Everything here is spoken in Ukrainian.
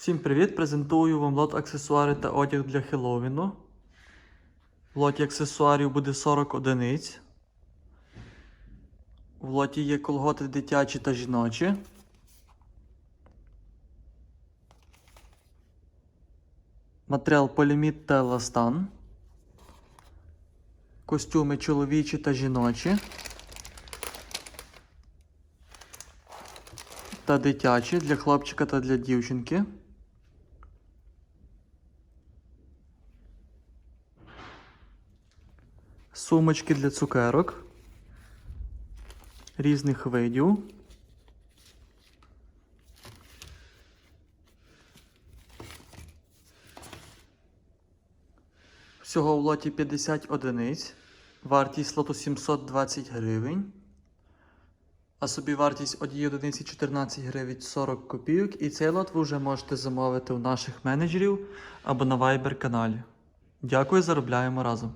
Всім привіт! Презентую вам лот аксесуари та одяг для Хеллоуіну. В лоті аксесуарів буде 40 одиниць. В лоті є колготи дитячі та жіночі. Матеріал поліміт та еластан. Костюми чоловічі та жіночі. Та дитячі для хлопчика та для дівчинки. Сумочки для цукерок різних видів. Всього в лоті 50 одиниць. Вартість лоту 720 гривень. А собі вартість однієї одиниці 14 гривень 40 копійок. І цей лот ви вже можете замовити у наших менеджерів або на Viber каналі. Дякую, заробляємо разом.